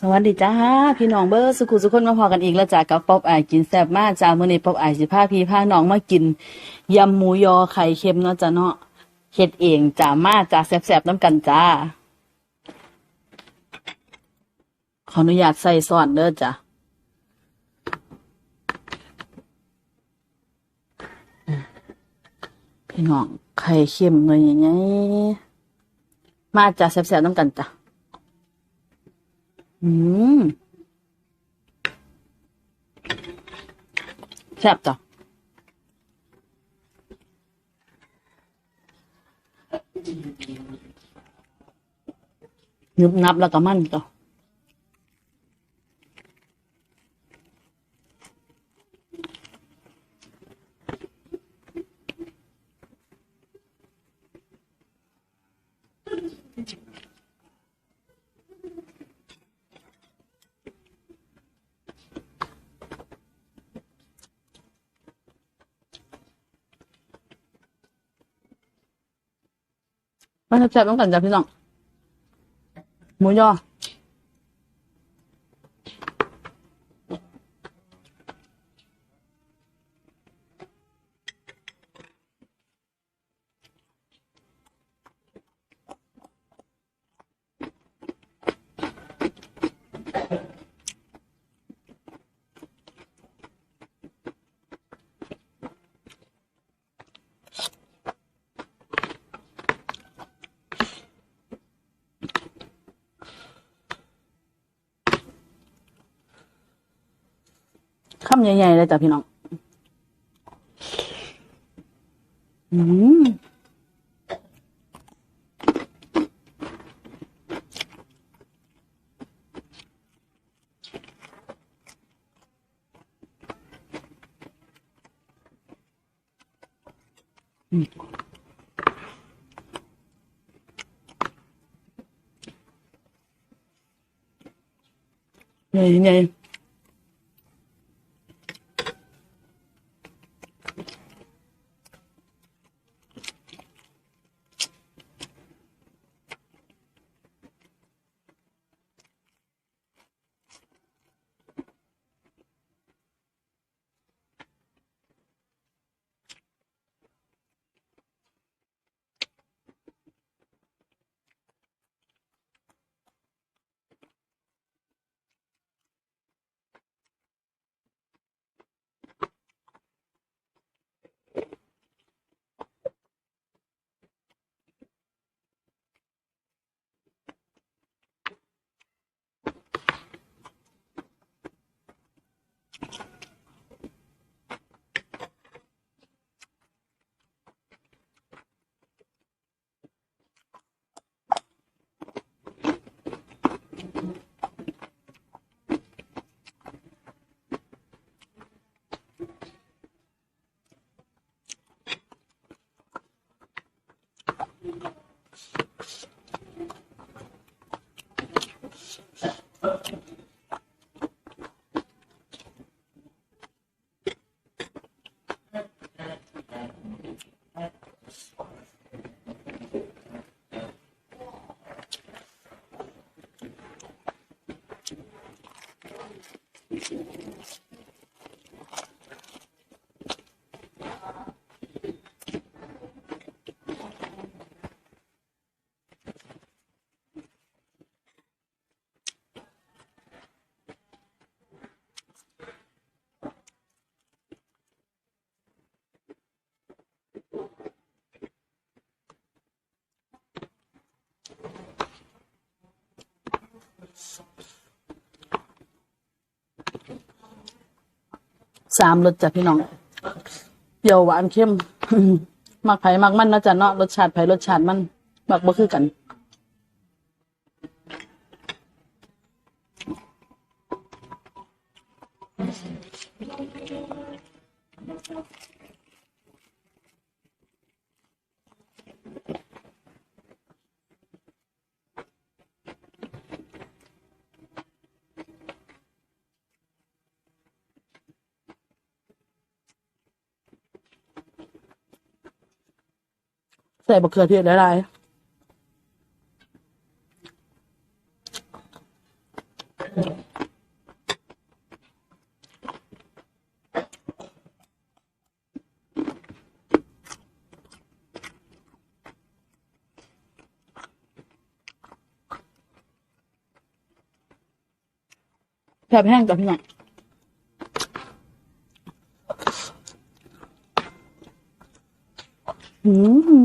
สวัสดีจ้าพี่น้องเบอร์สุขุสุคนมาพอกันอีกแล้วจ้ากับป๊อบอายกินแซ่บมากจ้ามื้อนี้ป๊อบอายสิพาพี่พาน้องมากินยำหมูยอไข่เค็มเนาะจ้าเนาะเฮ็ดเองจ้ามาจ้าแซ่บๆน้ำกันจ้า ขออนุญาตใส่ซอสเด้อจ้าพี่น้องไข่เค็มเลยยังไงมาจ้าแซ่บๆน้ำกันจ้า อืมแซ่บจ้ะนึบนับแล้วก็มั่นจ้ะ มาแซ่บๆต้องกันจ้ะพี่น้องหมูยอ คำใหญ่ๆเลยจ้ะพี่น้อง อืมใหญ่ๆ สามรสจัดพี่น้อง เปรี้ยวหวานเข้ม มักไผ่มักมันเนาะจ้ะเนาะรสชาติไผ่รสชาติมัน มักบ่คือกัน ใส่บะเขือเทศหลายๆแซ่บแห้งจ้ะพี่น้องอืม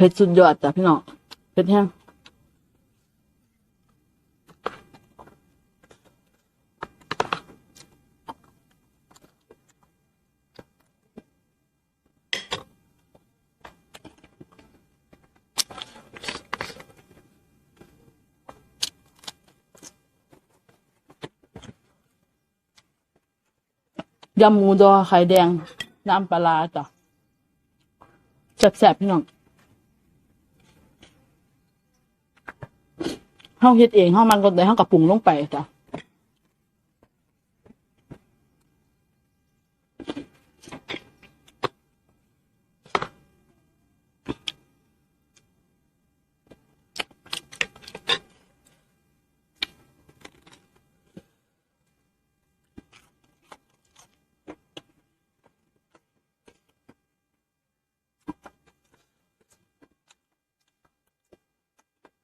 เผ็ดสุดยอดจ้ะพี่น้องเผ็ดแห้งยำหมูดอไข่แดง น้ำปลาร้าจ้ะแซ่บๆพี่น้อง เฮาเฮ็ดเองเฮามันก็ได้เฮาก็ปรุงลงไปจ้ะ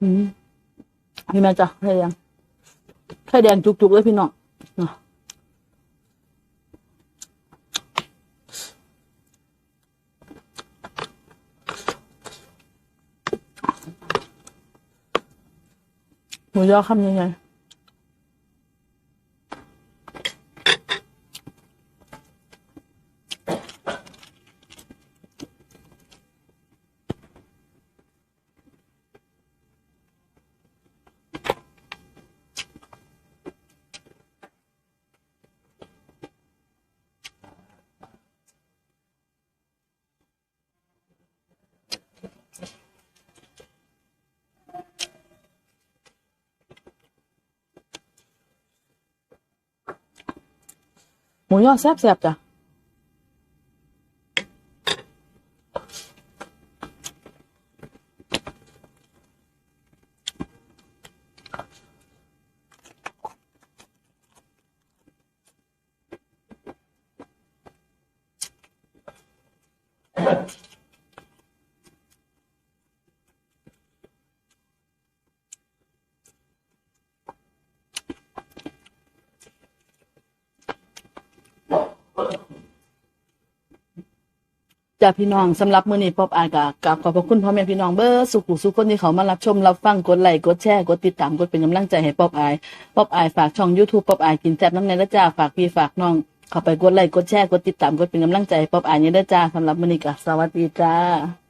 อืม พี่แม่จ้ะไข่แดงไข่แดงจุกๆเลยพี่น้องหมูยอคำยังไง หมูยอแซ่บๆจ้ะ จากพี่น้องสำหรับมื้อนี้ป๊อบอายกะกราบขอบพระคุณพ่อแม่พี่น้องเบอร์สุขุสุขคนที่เขามารับชมรับฟังกดไลค์กดแชร์กดติดตามกดเป็นกำลังใจให้ป๊อบอายป๊อบอายฝากช่อง YouTube ป๊อบอายกินแซ่บน้ำในละจ้าฝากพี่ฝากน้องเข้าไปกดไลค์กดแชร์กดติดตามกดเป็นกำลังใจให้ป๊อบอายเนี่ยละจ้าสำหรับมื้อนี้ก็สวัสดีจ้า